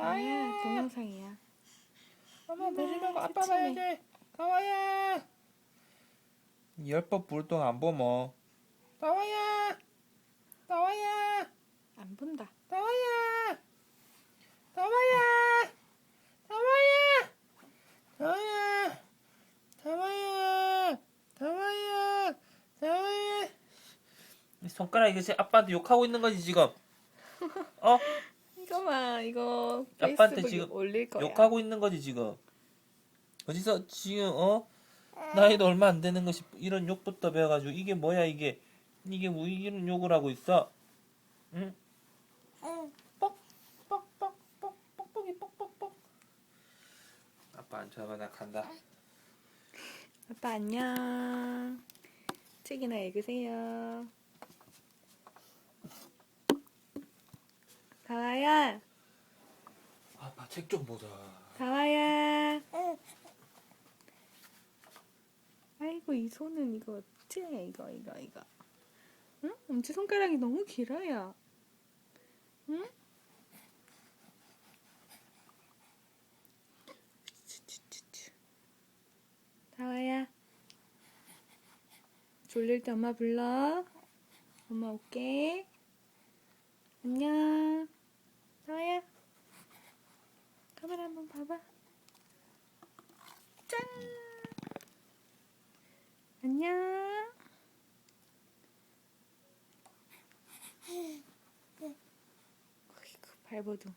아니야 동영상이야. 엄마 보지 말고 아빠 새침해. 봐야지. 다와야. 열번 부를 동안 안 보모. 다와야. 다와야. 안 본다. 다와야. 다와야. 다와야. 다와야. 다와야. 다와야. 다와야. 이 손가락 이거 지금 아빠한테 욕하고 있는 거지 지금. 어? 이거만 이거 아빠한테 지금 올릴 거야. 욕하고 있는 거지 지금. 어디서 지금 어 나이도 얼마 안 되는 것이 이런 욕부터 배워가지고 이게 뭐야 이게 이게 뭐 이런 욕을 하고 있어? 응? 뻑뻑뻑뻑뻑 뻑뻑이 뻑뻑뻑. 아빠 안 쳐봐 나 간다. 아빠 안녕. 책이나 읽으세요. 다와야, 아빠 책 좀 보자. 다와야. 아이고 이 손은 이거 어째 이거 이거 이거. 응? 엄지 손가락이 너무 길어요. 응? 다와야. 졸릴 때 엄마 불러. 엄마 올게. 안녕. 안녕. 어이구 발버둥.